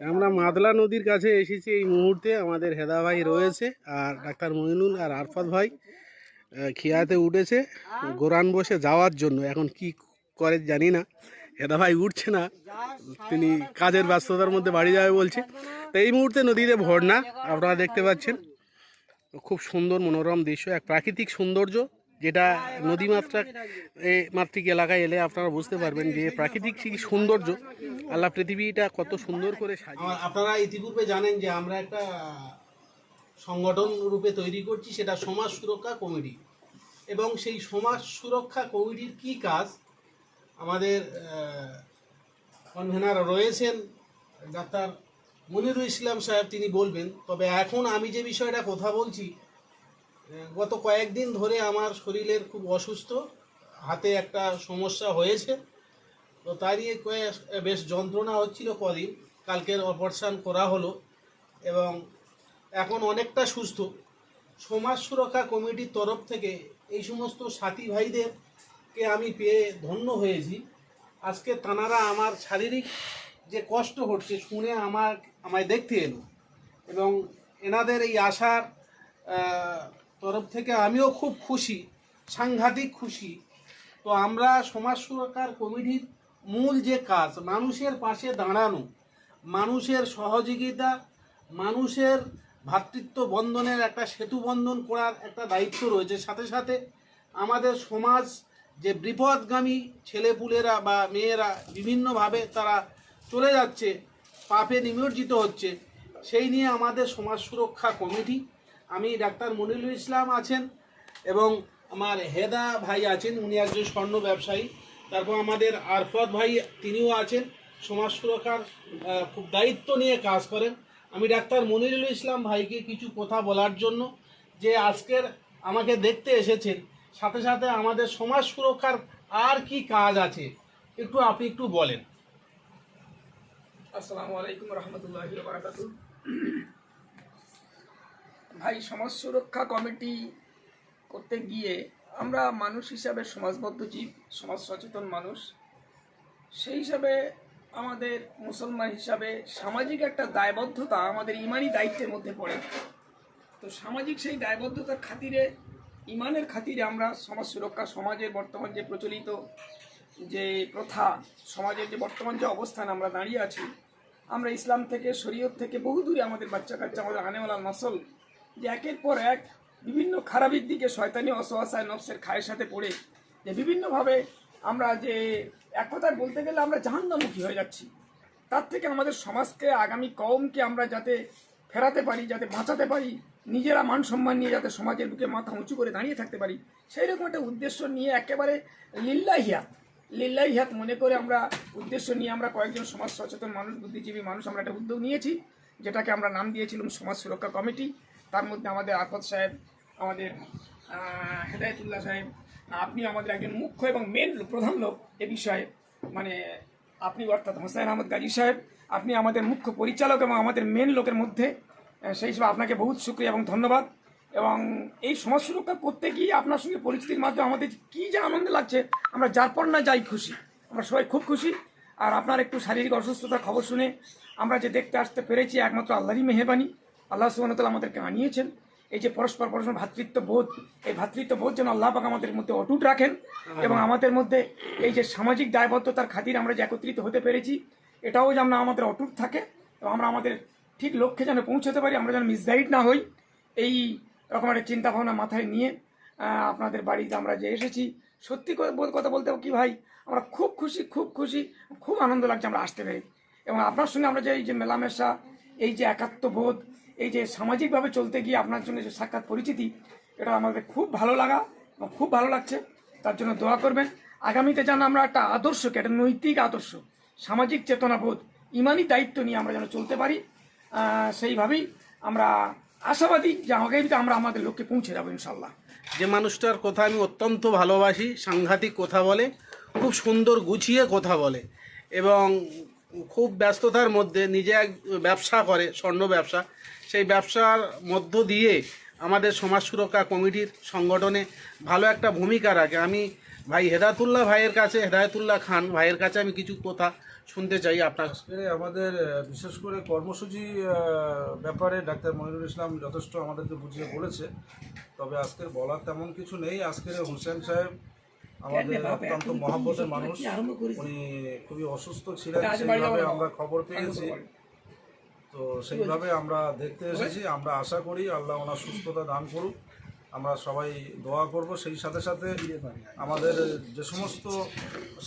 আমরা মাদলা নদীর কাছে এসেছি এই মুহূর্তে। আমাদের হেদা ভাই রয়েছে আর ডাক্তার মইনুল আর আরফাত ভাই খিয়াতে উঠেছে গোরান বসে যাওয়ার জন্য। এখন কি করে জানি না। হেদা ভাই উঠছে না। তিনি কাজের ব্যস্ততার মধ্যে বাড়ি যাবে বলছে। তো এই মুহূর্তে নদীতে ভর না। আপনারা দেখতে পাচ্ছেন, খুব সুন্দর মনোরম দৃশ্য, এক প্রাকৃতিক সৌন্দর্য। যেটা নদী মাত্রা এই মাতৃক এলাকায় এলে আপনারা বুঝতে পারবেন যে প্রাকৃতিক সৌন্দর্য, আল্লাহ পৃথিবীটা কত সুন্দর করে সাজিয়ে আপনারা ইতিপূর্বে জানেন যে আমরা একটা সংগঠন রূপে তৈরি করছি, সেটা সমাজ সুরক্ষা কমিটি। এবং সেই সমাজ সুরক্ষা কমিটির কি কাজ? আমাদের কনভেনার রয়েছেন ডাক্তার মনিরুল ইসলাম সাহেব, তিনি বলবেন, তবে এখন আমি যে বিষয়টা কথা বলছি গত কয়েকদিন ধরে আমার শরীরের খুব অসুস্থ, হাতে একটা সমস্যা হয়েছে। তো তারই কয়ে- বেশ যন্ত্রণা হচ্ছিল কদিন। কালকের অপারেশন করা হলো এবং এখন অনেকটা সুস্থ। সমাজ সুরক্ষা কমিটির তরফ থেকে এই সমস্ত সাথী ভাইদেরকে আমি পেয়ে ধন্য হয়েছি। আজকে তানারা আমার শারীরিক যে কষ্ট হচ্ছে শুনে আমার আমায় দেখতে এলো এবং এনাদের এই আশার তরফ থেকে আমিও খুব খুশি, সাংঘাতিক খুশি। তো আমরা সমাজ সুরক্ষার কমিটির মূল যে কাজ, মানুষের পাশে দাঁড়ানো, মানুষের সহযোগিতা, মানুষের ভ্রাতৃত্ব বন্ধনের একটা সেতু বন্ধন করার একটা দায়িত্ব রয়েছে। সাথে সাথে আমাদের সমাজ যে বিপদগামী ছেলেপুলেরা বা মেয়েরা বিভিন্নভাবে তারা চলে যাচ্ছে, পাপে নিমজ্জিত হচ্ছে, সেই নিয়ে আমাদের সমাজ সুরক্ষা কমিটি আমি ডাক্তার মনিরুল ইসলাম আছেন এবং আমার হেদা ভাই আছেন, উনি একজন স্বর্ণ ব্যবসায়ী। তারপর আমাদের আরফত ভাই, তিনিও আছেন। সমাজ সুরক্ষার খুব দায়িত্ব নিয়ে কাজ করেন। আমি ডাক্তার মনিরুল ইসলাম ভাইকে কিছু কথা বলার জন্য যে আজকের আমাকে দেখতে এসেছেন, সাথে সাথে আমাদের সমাজ সুরক্ষার আর কি কাজ আছে, একটু আপনি একটু বলেন। আসসালামু আলাইকুম রহমতুল্লাহ ভাই, সমাজ সুরক্ষা কমিটি করতে গিয়ে আমরা মানুষ হিসাবে সমাজবদ্ধ জীব, সমাজ সচেতন মানুষ। সেই হিসাবে আমাদের মুসলমান হিসাবে সামাজিক একটা দায়বদ্ধতা আমাদের ইমানি দায়িত্বের মধ্যে পড়ে। তো সামাজিক সেই দায়বদ্ধতার খাতিরে, ইমানের খাতিরে আমরা সমাজ সুরক্ষা, সমাজের বর্তমান যে প্রচলিত যে প্রথা, সমাজের যে বর্তমান যে অবস্থান আমরা দাঁড়িয়ে আছি, আমরা ইসলাম থেকে, শরীয়ত থেকে বহু দূরে আমাদের বাচ্চা কাচ্চা, আমাদের আনেওয়ালা নসল যে একের পর এক বিভিন্ন খারাপের দিকে শয়তানি অসহায় নফসের খায়ের সাথে পড়ে, যে বিভিন্নভাবে আমরা যে এক কথায় বলতে গেলে আমরা জাহান্নামুখী হয়ে যাচ্ছি। তার থেকে আমাদের সমাজকে, আগামী কমকে আমরা যাতে ফেরাতে পারি, যাতে বাঁচাতে পারি, নিজেরা মান সম্মান নিয়ে যাতে সমাজের বুকে মাথা উঁচু করে দাঁড়িয়ে থাকতে পারি সেই রকম একটা উদ্দেশ্য নিয়ে একেবারে লিল্লাহিয়াত লিল্লাহিয়াত মনে করে আমরা উদ্দেশ্য নিয়ে আমরা কয়েকজন সমাজ সচেতন মানুষ, বুদ্ধিজীবী মানুষ আমরা একটা উদ্যোগ নিয়েছি, যেটাকে আমরা নাম দিয়েছিলাম সমাজ সুরক্ষা কমিটি। তার মধ্যে আমাদের আফত সাহেব, আমাদের হেদায়েতুল্লাহ সাহেব, আপনি আমাদের একজন মুখ্য এবং মেন প্রধান লোক এ বিষয়ে। মানে আপনি অর্থাৎ হোসেন আহমদ গাজী সাহেব, আপনি আমাদের মুখ্য পরিচালক এবং আমাদের মেন লোকের মধ্যে। সেই হিসেবে আপনাকে বহুত শুক্রিয়া এবং ধন্যবাদ। এবং এই সমাজ সুরক্ষা করতে গিয়ে আপনার সঙ্গে পরিচিতির মাধ্যমে আমাদের কী যে আনন্দ লাগছে, আমরা যার পর না যাই খুশি। আমরা সবাই খুব খুশি। আর আপনার একটু শারীরিক অসুস্থতার খবর শুনে আমরা যে দেখতে আসতে পেরেছি, একমাত্র আল্লাহরই মেহরবানি। আল্লাহ সুবাহতাল আমাদেরকে আনিয়েছেন। এই যে পরস্পর পরস্পর ভ্রাতৃত্ব বোধ এই ভ্রাতৃত্ব বোধ যেন আল্লাহ পাক আমাদের মধ্যে অটুট রাখেন এবং আমাদের মধ্যে এই যে সামাজিক দায়বদ্ধতার খাতির আমরা যে একত্রিত হতে পেরেছি এটাও যেন আমাদের অটুট থাকে এবং আমরা আমাদের ঠিক লক্ষ্যে যেন পৌঁছতে পারি আমরা যেন মিসগাইড না হই। এই রকম একটা চিন্তা ভাবনা মাথায় নিয়ে আপনাদের বাড়িতে আমরা যে এসেছি সত্যি কথা বলতে কি ভাই আমরা খুব খুশি খুব খুশি খুব আনন্দ লাগছে আমরা আসতে পেরে। এবং আপনার সঙ্গে আমরা যে এই যে মেলামেশা এই যে একাত্মবোধ এই যে সামাজিকভাবে চলতে গিয়ে আপনার জন্য যে সাক্ষাৎ পরিচিতি, এটা আমাদের খুব ভালো লাগা এবং খুব ভালো লাগছে। তার জন্য দোয়া করবেন। আগামীতে যেন আমরা একটা আদর্শকে একটা নৈতিক আদর্শ, সামাজিক চেতনাবোধ, ইমানি দায়িত্ব নিয়ে আমরা যেন চলতে পারি সেইভাবেই আমরা আশাবাদী যে আগামীতে আমরা আমাদের লক্ষ্যে পৌঁছে যাব ইনশাল্লাহ যে মানুষটার কথা আমি অত্যন্ত ভালোবাসি, সাংঘাতিক কথা বলে, খুব সুন্দর গুছিয়ে কথা বলে এবং খুব ব্যস্ততার মধ্যে নিজে এক ব্যবসা করে, স্বর্ণ ব্যবসা। সেই ব্যবসার মধ্য দিয়ে আমাদের সমাজ সুরক্ষা কমিটির সংগঠনে ভালো একটা ভূমিকা রাখে। আমি ভাই হেদায়তুল্লাহ ভাইয়ের কাছে হেদায়তুল্লাহ খান ভাইয়ের কাছে আমি কিছু কথা শুনতে চাই আপনার আজকে আমাদের বিশেষ করে কর্মসূচি ব্যাপারে ডাক্তার মনিরুল ইসলাম যথেষ্ট আমাদেরকে বুঝিয়ে বলেছে। তবে আজকের বলার তেমন কিছু নেই। আজকের হোসেন সাহেব আমাদের অত্যন্ত মহাব্বতের মানুষ। উনি খুবই অসুস্থ ছিলেন। সেইভাবে আমরা খবর পেয়েছি। তো সেইভাবে আমরা দেখতে এসেছি আমরা আশা করি আল্লাহ ওনার সুস্থতা দান করুক। আমরা সবাই দোয়া করব সেই সাথে সাথে আমাদের যে সমস্ত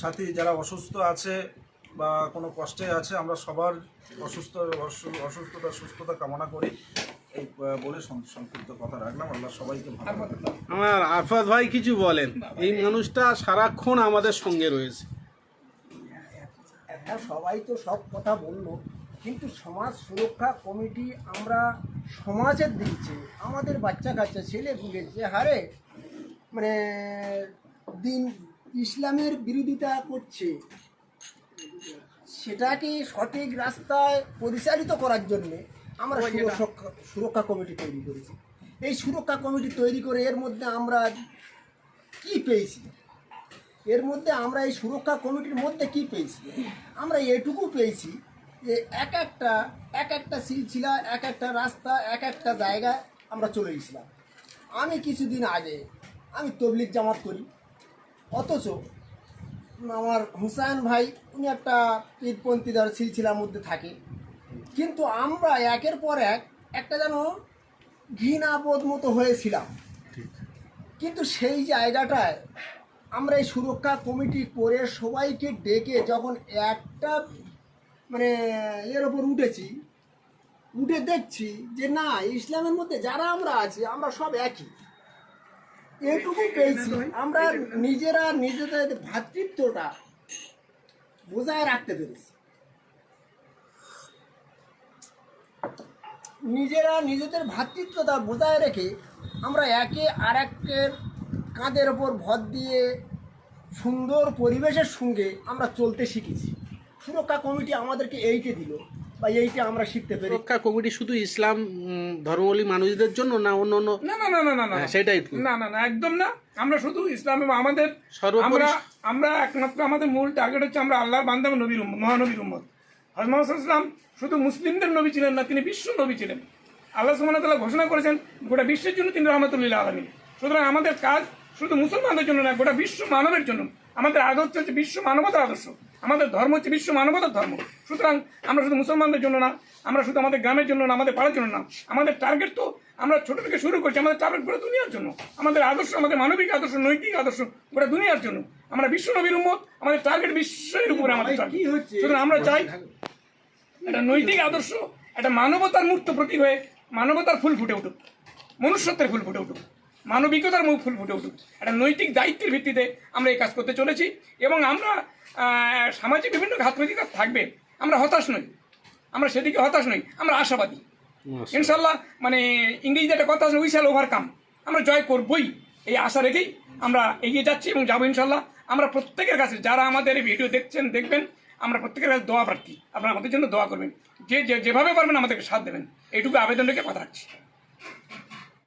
সাথী যারা অসুস্থ আছে বা কোনো কষ্টে আছে আমরা সবার অসুস্থ অসুস্থতা সুস্থতা কামনা করি। এই বলে সংক্ষিপ্ত কথা রাখলাম। আল্লাহ সবাইকে ভালো আমার আরফাত ভাই কিছু বলেন এই মানুষটা সারাক্ষণ আমাদের সঙ্গে রয়েছে। হ্যাঁ সবাই তো সব কথা বলল। কিন্তু সমাজ সুরক্ষা কমিটি আমরা সমাজের দিচ্ছে আমাদের বাচ্চা কাচ্চা ছেলে পুলে যে হারে মানে দিন ইসলামের বিরোধিতা করছে সেটাকে সঠিক রাস্তায় পরিচালিত করার জন্যে আমরা সুরক্ষা সুরক্ষা কমিটি তৈরি করেছি। এই সুরক্ষা কমিটি তৈরি করে এর মধ্যে আমরা কি পেয়েছি? এর মধ্যে আমরা এই সুরক্ষা কমিটির মধ্যে কি পেয়েছি? আমরা এটুকু পেয়েছি যে এক একটা এক একটা সিলসিলা এক একটা রাস্তা এক একটা জায়গায় আমরা চলে গেছিলাম। আমি কিছুদিন আগে আমি তবলিক জামাত করি। অথচ আমার হুসাইন ভাই উনি একটা পীরপন্থী ধর সিলসিলার মধ্যে থাকে। কিন্তু আমরা একের পর এক একটা যেন ঘৃণাবোধ মতো হয়েছিলাম। কিন্তু সেই জায়গাটায় আমরা এই সুরক্ষা কমিটি করে সবাইকে ডেকে যখন একটা মানে এর ওপর উঠেছি। উঠে দেখছি যে, না, ইসলামের মধ্যে যারা আমরা আছি, আমরা সব একই। এটুকু পেয়েছি। আমরা নিজেরা নিজেদের ভ্রাতৃত্বটা বজায় রাখতে পেরেছি। নিজেরা নিজেদের ভ্রাতৃত্বতা বজায় রেখে আমরা একে আর একের কাঁধের ওপর ভর দিয়ে সুন্দর পরিবেশের সঙ্গে আমরা চলতে শিখেছি। সুরক্ষা কমিটি আমাদেরকে এইটে দিল বা এইটা আমরা শিখতে পেরেছি। সুরক্ষা কমিটি শুধু ইসলাম ধর্মাবলী মানুষদের জন্য না অন্য অন্য না না না না না হ্যাঁ, সেটাই না না না একদম না। আমরা শুধু ইসলাম এবং আমাদের আমরা আমরা একমাত্র আমাদের মূল টার্গেট হচ্ছে আমরা আল্লাহর বান্দা এবং নবীর উম্মত, মহানবীর উম্মত। হজরত ইসলাম শুধু মুসলিমদের নবী ছিলেন না তিনি বিশ্ব নবী ছিলেন। আল্লাহ সুবহানাহু ওয়া ঘোষণা করেছেন গোটা বিশ্বের জন্য তিনি রহমতুল্লাহ আলমী সুতরাং আমাদের কাজ শুধু মুসলমানদের জন্য না গোটা বিশ্ব মানবের জন্য। আমাদের আদর্শ হচ্ছে বিশ্ব মানবতার আদর্শ। আমাদের ধর্ম হচ্ছে বিশ্ব মানবতার ধর্ম। সুতরাং আমরা শুধু মুসলমানদের জন্য না আমরা শুধু আমাদের গ্রামের জন্য না আমাদের পাড়ার জন্য না আমাদের টার্গেট তো আমরা ছোট থেকে শুরু করছি আমাদের টার্গেট গোটা দুনিয়ার জন্য। আমাদের আদর্শ আমাদের মানবিক আদর্শ নৈতিক আদর্শ গোটা দুনিয়ার জন্য। আমরা বিশ্ব নবীর উম্মত আমাদের টার্গেট বিশ্বের উপরে আমাদের target। কি হচ্ছে? সুতরাং আমরা চাই একটা নৈতিক আদর্শ একটা মানবতার মূর্ত প্রতীক হয়ে মানবতার ফুল ফুটে উঠুক মনুষ্যত্বের ফুল ফুটে উঠুক। মানবিকতার মুখ ফুল ফুটে উঠুক। একটা নৈতিক দায়িত্বের ভিত্তিতে আমরা এই কাজ করতে চলেছি এবং আমরা সামাজিক বিভিন্ন ঘাত প্রতিঘাত থাকবে। আমরা হতাশ নই। আমরা সেদিকে হতাশ নই। আমরা আশাবাদী। ইনশাল্লাহ মানে ইংরেজিতে একটা কথা আছে উই শ্যাল ওভারকাম আমরা জয় করবই। এই আশা রেখেই আমরা এগিয়ে যাচ্ছি এবং যাব ইনশাল্লাহ আমরা প্রত্যেকের কাছে যারা আমাদের এই ভিডিও দেখছেন দেখবেন আমরা প্রত্যেকের কাছে দোয়া প্রার্থী। আপনারা আমাদের জন্য দোয়া করবেন। যে যে- যেভাবে পারবেন আমাদেরকে সাথ দেবেন। এইটুকু আবেদন রেখে কথা রাখছি।